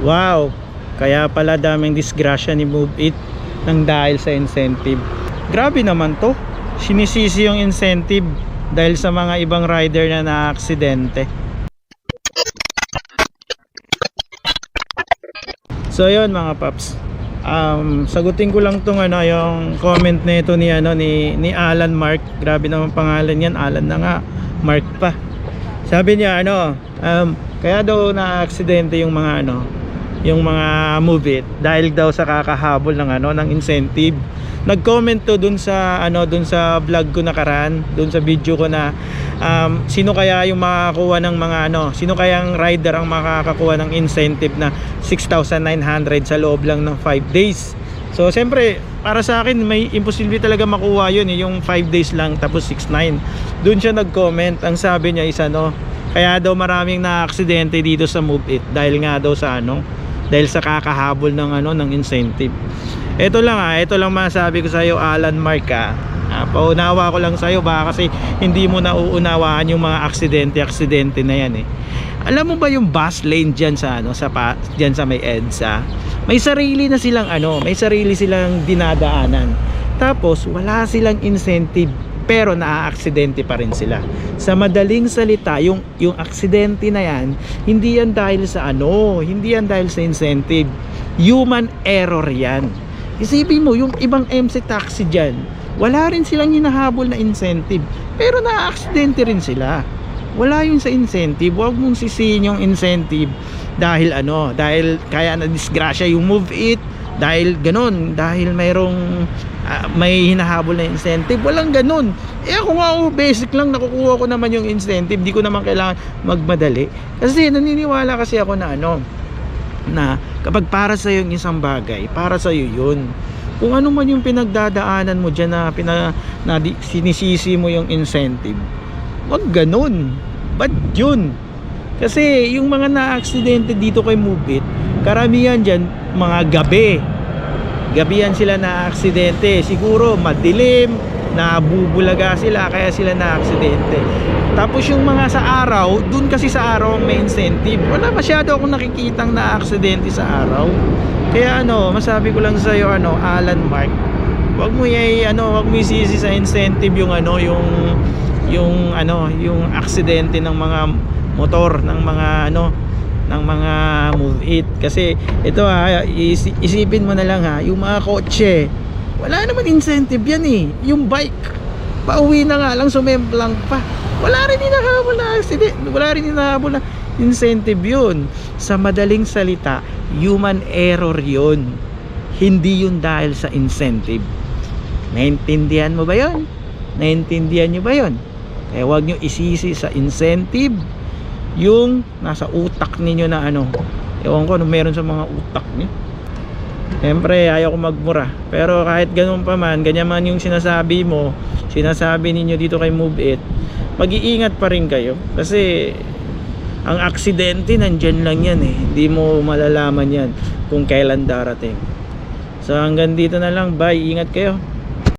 Wow, kaya pala daming disgrasya ni Move It nang dahil sa incentive. Grabe naman to. Sinisisi yung incentive dahil sa mga ibang rider na naaksidente. So yun mga paps. Um, sagutin ko lang tong ano yung comment nito ni ano ni ni Alan Mark. Grabe naman pangalan niyan, Alan na nga, Mark pa. Sabi niya ano, um, kaya daw na aksidente yung mga ano, yung mga move it dahil daw sa kakahabol ng ano ng incentive. Nag-comment to dun sa ano dun sa vlog ko nakaraan, dun sa video ko na um, sino kaya yung makakakuha ng mga ano, sino kayang rider ang makakakuha ng incentive na 6,900 sa loob lang ng 5 days. So siyempre para sa akin may imposible talaga makuha yun eh, yung 5 days lang tapos 6,900. Doon siya nag-comment, ang sabi niya is ano, kaya daw maraming na-aksidente dito sa Move It dahil nga daw sa ano, dahil sa kakahabol ng ano ng incentive. Ito lang ah, ito lang masabi ko sa iyo Alan Mark ah. Ah, paunawa ko lang sa iyo baka kasi hindi mo nauunawaan yung mga aksidente-aksidente na yan eh. Alam mo ba yung bus lane diyan sa ano sa pa, diyan sa may EDSA? May sarili na silang ano, may sarili silang dinadaanan. Tapos wala silang incentive pero naaaksidente pa rin sila. Sa madaling salita, yung yung aksidente na yan, hindi yan dahil sa ano, hindi yan dahil sa incentive. Human error yan. Isipin mo, yung ibang MC taxi dyan, wala rin silang hinahabol na incentive. Pero naaaksidente rin sila. Wala yun sa incentive. Huwag mong sisihin yung incentive dahil ano, dahil kaya na disgrasya yung move it, dahil ganun, dahil mayroong ah, may hinahabol na incentive. Walang ganun. Eh ako nga, oh, basic lang, nakukuha ko naman yung incentive. Di ko naman kailangan magmadali. Kasi naniniwala kasi ako na ano, na kapag para sa yung isang bagay, para sa iyo yun. Kung ano man yung pinagdadaanan mo diyan na, pina, na di, sinisisi mo yung incentive, wag ganun. Ba't yun? Kasi yung mga na-aksidente dito kay Move It, karamihan dyan, mga gabi. Gabihan sila na-aksidente. Siguro madilim, nabubulaga sila, kaya sila na-aksidente. Tapos yung mga sa araw, dun kasi sa araw may incentive. Wala masyado akong nakikitang na-aksidente sa araw. Kaya ano, masabi ko lang sa iyo ano, Alan Mark, wag mo i ano, wag mo isisi sa incentive yung ano, yung yung ano, yung aksidente ng mga motor ng mga ano ng mga move it. Kasi ito ha isi- isipin mo na lang ha yung mga kotse wala naman incentive yan eh. Yung bike pauwi na nga lang sumemplang pa. Wala rin hinahabol na accident wala rin hinahabol na incentive yun. Sa madaling salita human error yun. Hindi yun dahil sa incentive. Naintindihan mo ba yun? Naintindihan nyo ba yun? Kaya huwag nyo isisi sa incentive yung nasa utak ninyo na ano ewan ko ano meron sa mga utak niyo Siyempre, ayaw ko magmura. Pero kahit ganun pa man, ganyan man yung sinasabi mo, sinasabi ninyo dito kay Move It, mag-iingat pa rin kayo. Kasi, ang aksidente, nandyan lang yan eh. Hindi mo malalaman yan kung kailan darating. So, hanggang dito na lang. Bye. Ingat kayo.